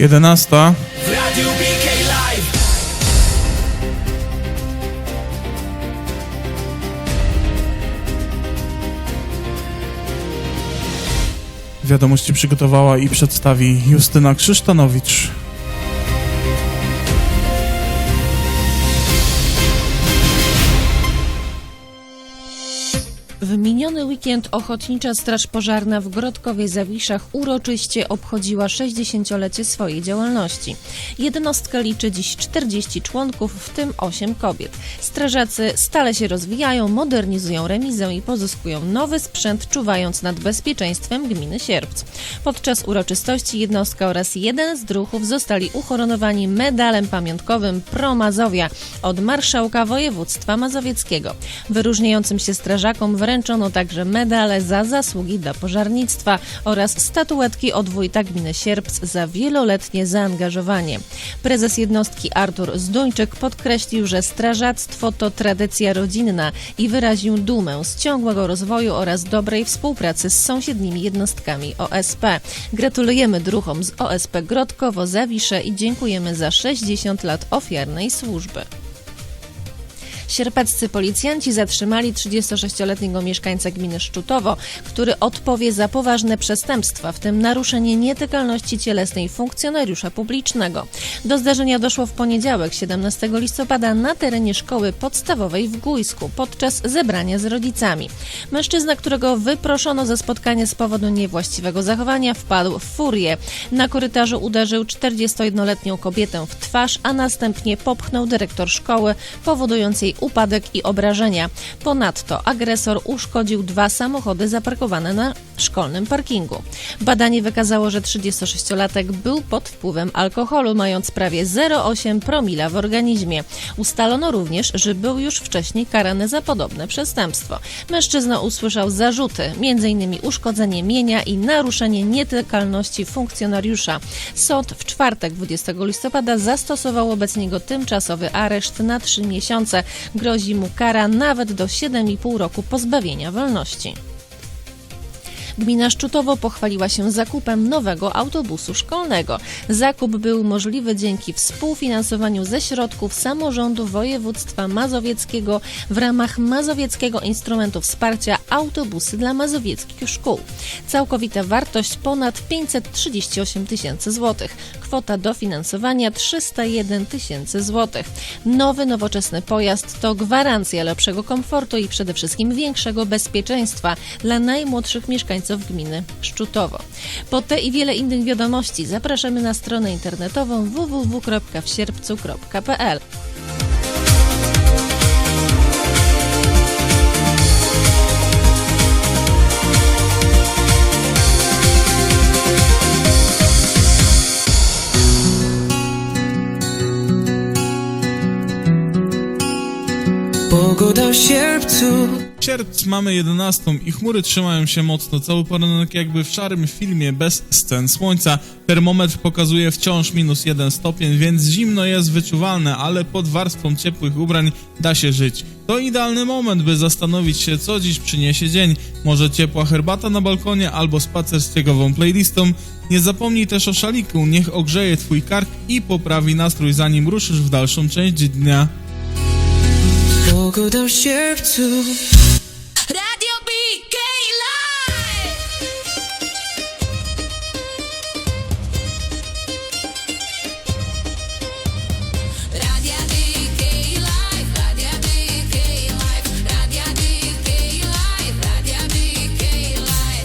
11. W Radiu BK Live Wiadomości przygotowała i przedstawi Justyna Krzysztanowicz. W miniony weekend Ochotnicza Straż Pożarna w Grodkowie Zawiszach uroczyście obchodziła 60-lecie swojej działalności. Jednostka liczy dziś 40 członków, w tym 8 kobiet. Strażacy stale się rozwijają, modernizują remizę i pozyskują nowy sprzęt, czuwając nad bezpieczeństwem gminy Sierpc. Podczas uroczystości jednostka oraz jeden z druhów zostali uhonorowani medalem pamiątkowym Pro Mazowia od marszałka województwa mazowieckiego. Wyróżniającym się strażakom wręczono także medale za zasługi dla pożarnictwa oraz statuetki od wójta gminy Sierpc za wieloletnie zaangażowanie. Prezes jednostki Artur Zduńczyk podkreślił, że strażactwo to tradycja rodzinna i wyraził dumę z ciągłego rozwoju oraz dobrej współpracy z sąsiednimi jednostkami OSP. Gratulujemy druhom z OSP Grodkowo-Zawisze i dziękujemy za 60 lat ofiarnej służby. Sierpeccy policjanci zatrzymali 36-letniego mieszkańca gminy Szczutowo, który odpowie za poważne przestępstwa, w tym naruszenie nietykalności cielesnej funkcjonariusza publicznego. Do zdarzenia doszło w poniedziałek, 17 listopada, na terenie szkoły podstawowej w Gujsku podczas zebrania z rodzicami. Mężczyzna, którego wyproszono za spotkanie z powodu niewłaściwego zachowania, wpadł w furię. Na korytarzu uderzył 41-letnią kobietę w twarz, a następnie popchnął dyrektor szkoły, powodując jej upadek i obrażenia. Ponadto agresor uszkodził dwa samochody zaparkowane na szkolnym parkingu. Badanie wykazało, że 36-latek był pod wpływem alkoholu, mając prawie 0,8 promila w organizmie. Ustalono również, że był już wcześniej karany za podobne przestępstwo. Mężczyzna usłyszał zarzuty, m.in. uszkodzenie mienia i naruszenie nietykalności funkcjonariusza. Sąd w czwartek 20 listopada zastosował wobec niego tymczasowy areszt na 3 miesiące. Grozi mu kara nawet do 7,5 roku pozbawienia wolności. Gmina Szczutowo pochwaliła się zakupem nowego autobusu szkolnego. Zakup był możliwy dzięki współfinansowaniu ze środków samorządu województwa mazowieckiego w ramach Mazowieckiego Instrumentu Wsparcia Autobusy dla Mazowieckich Szkół. Całkowita wartość ponad 538 tysięcy złotych. Kwota dofinansowania 301 tysięcy złotych. Nowy, nowoczesny pojazd to gwarancja lepszego komfortu i przede wszystkim większego bezpieczeństwa dla najmłodszych mieszkańców gminy Szczutowo. Po te i wiele innych wiadomości zapraszamy na stronę internetową www.wsierpcu.pl. Pogoda w sierpcu Sierpc mamy 11 i chmury trzymają się mocno. Cały poranek jakby w szarym filmie bez scen słońca. Termometr pokazuje wciąż minus 1 stopień, więc zimno jest wyczuwalne, ale pod warstwą ciepłych ubrań da się żyć. To idealny moment, by zastanowić się, co dziś przyniesie dzień. Może ciepła herbata na balkonie albo spacer z ciekawą playlistą. Nie zapomnij też o szaliku, niech ogrzeje twój kark i poprawi nastrój zanim ruszysz w dalszą część dnia. Pogoda w sierpcu